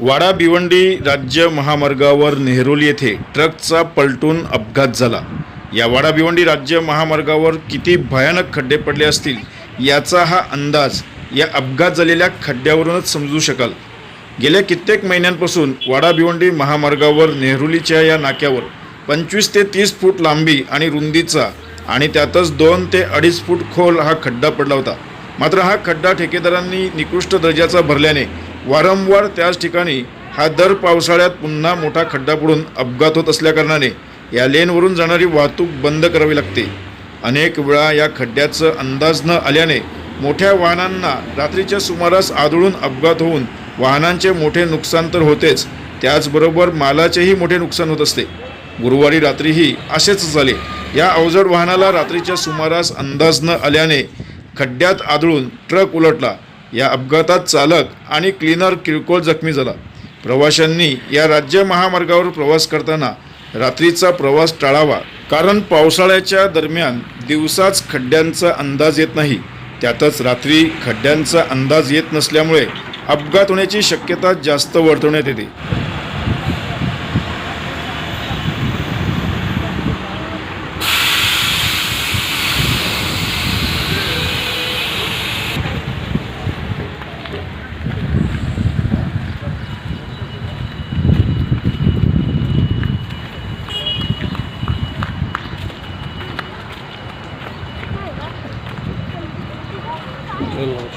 वाडा भिवंडी राज्य महामार्गावर नेहरोली येथे ट्रकचा पलटून अपघात झाला. या वाडा भिवंडी राज्य महामार्गावर किती भयानक खड्डे पडले असतील याचा हा अंदाज या अपघात झालेल्या खड्ड्यावरूनच समजू शकाल. गेल्या कित्येक महिन्यांपासून वाडा भिवंडी महामार्गावर नेहरुलीच्या या नाक्यावर पंचवीस ते तीस फूट लांबी आणि रुंदीचा आणि त्यातच दोन ते अडीच फूट खोल हा खड्डा पडला होता. मात्र हा खड्डा ठेकेदारांनी निकृष्ट दर्जाचा भरल्याने वारंवार त्याच ठिकाणी हा दर पावसाळ्यात पुन्हा मोठा खड्डा पडून अपघात होत असल्याकारणाने या लेनवरून जाणारी वाहतूक बंद करावी लागते. अनेक वेळा या खड्ड्याचं अंदाज न आल्याने मोठ्या वाहनांना रात्रीच्या सुमारास आदळून अपघात होऊन वाहनांचे मोठे नुकसान तर होतेच त्याचबरोबर मालाचेही मोठे नुकसान होत असते. गुरुवारी रात्रीही असेच झाले. या अवजड वाहनाला रात्रीच्या सुमारास अंदाज न आल्याने खड्ड्यात आदळून ट्रक उलटला. या अपघातात चालक आणि क्लीनर किरकोळ जखमी झाला. प्रवाशांनी या राज्य महामार्गावर प्रवास करताना रात्रीचा प्रवास टाळावा कारण पावसाळ्याच्या दरम्यान दिवसाच खड्ड्यांचा अंदाज येत नाही. त्यातच रात्री खड्ड्यांचा अंदाज येत नसल्यामुळे अपघात होण्याची शक्यता जास्त वर्तवण्यात येते. うん。